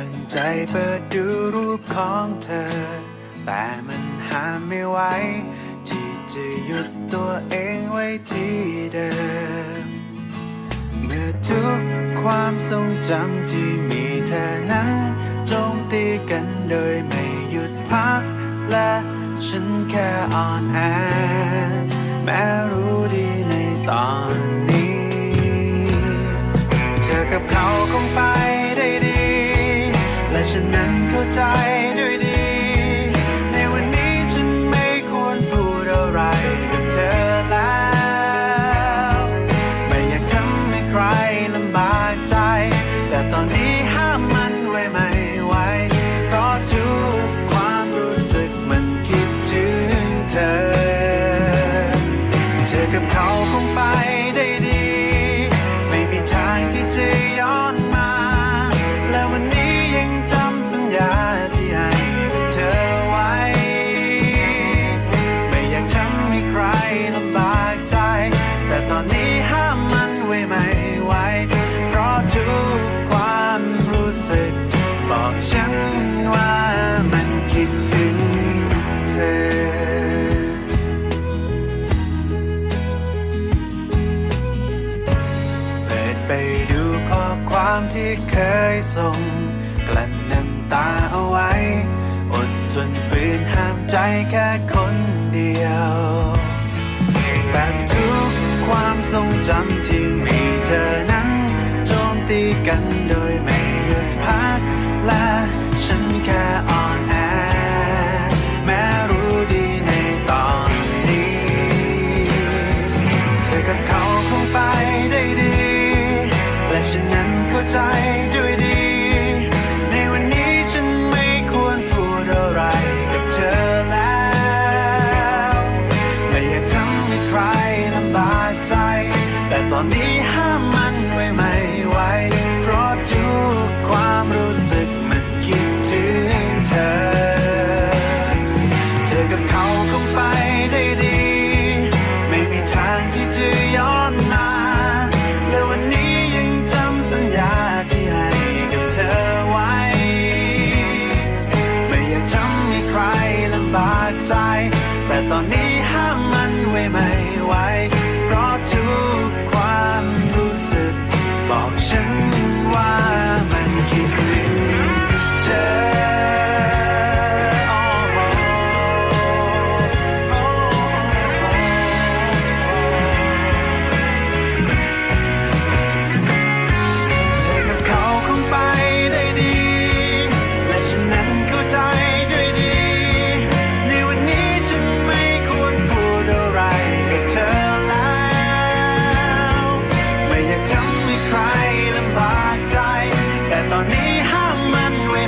ั้งใจเปิดดูรูปของเธอ แต่มันห้ามไม่ไหวที่จะหยุดตัวเองไว้ที่เดิม เมื่อทุกความทรงจำที่มีเธอนั้นโจมตีกันโดยไม่หยุดพัก และฉันแค่อ่อนแอแม้รู้ดีในตอนนี้ เธอกับเขาคงไป ฉันนั้นเข้าใจ สึก บอกฉันว่ามันคิดถึงเธอเปิดไปดูข้อความที่เคยส่ง กลั้นน้ำตาเอาไว้ อดทนฝืนห้ามใจแค่คนเดียวแบบทุกความทรงจำที่มีเธอนั้นโจมตีกันโด นี้ห้ามมันไว้ไม่ไหวเพราะทุกความรู้สึกมันคิดถึงเธอ เธอกับเขาคงไปได้ดี ไม่มีทางที่จะย้อนมา และวันนี้ยังจำสัญญาที่ให้กับเธอไว้ ไม่อยากทำให้ใครลำบากใจ แต่ตอนนี้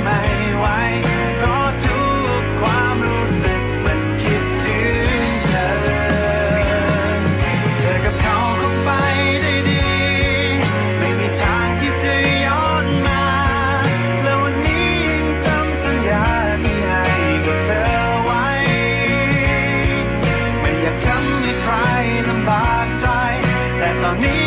ไม่ไวเพราะทุกความรู้สึกมันคิดถึงเธอ เธอกับเขาคงไปได้ดี ไม่มีทางที่จะย้อนมา แล้วันนี้ยังจำสัญญาที่ให้กับเธอไว้ ไม่อยากทำให้ใครลำบากใจ แต่ตอนนี้